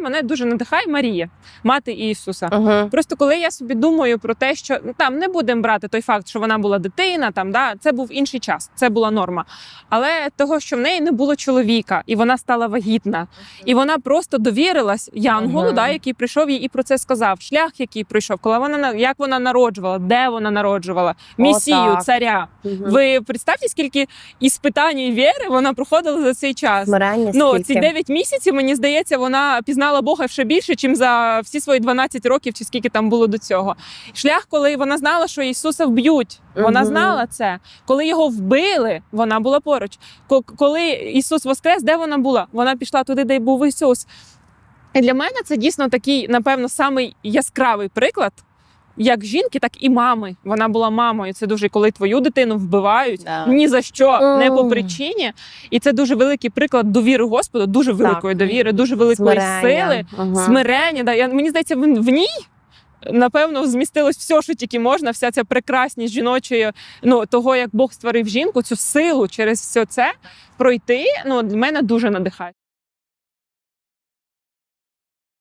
Мене дуже надихає Марія, мати Ісуса. Угу. Просто коли я собі думаю про те, що ну, там не будемо брати той факт, що вона була дитина, там да це був інший час, це була норма. Але того, що в неї не було чоловіка, і вона стала вагітна, і вона просто довірилась Янголу, Мгм. да, який прийшов їй і про це сказав. Шлях, який прийшов, коли вона на- як вона народжувала, де вона народжувала, місію так. царя. Ви представте, скільки іспитань і віри вона проходила за цей час. Смирення Ну, ці 9 місяців, мені здається, вона пізнала Бога ще більше, ніж за всі свої 12 років, чи скільки там було до цього. Шлях, коли вона знала, що Ісуса вб'ють. Вона знала це. Коли його вбили, вона була поруч. Ко- Коли Ісус воскрес, де вона була? Вона пішла туди, де був Ісус. І для мене це дійсно такий, напевно, самий яскравий приклад. Як жінки, так і мами. Вона була мамою. Це дуже коли твою дитину вбивають Да. ні за що, не по причині. І це дуже великий приклад довіри Господу, дуже великої довіри, дуже великої Смирення. сили, Мгм. смирення. Да. Я, мені здається, в, в ній. Напевно, змістилось все, що тільки можна, вся ця прекрасність жіночої, ну того, як Бог створив жінку, цю силу через все це пройти. Ну для мене дуже надихає.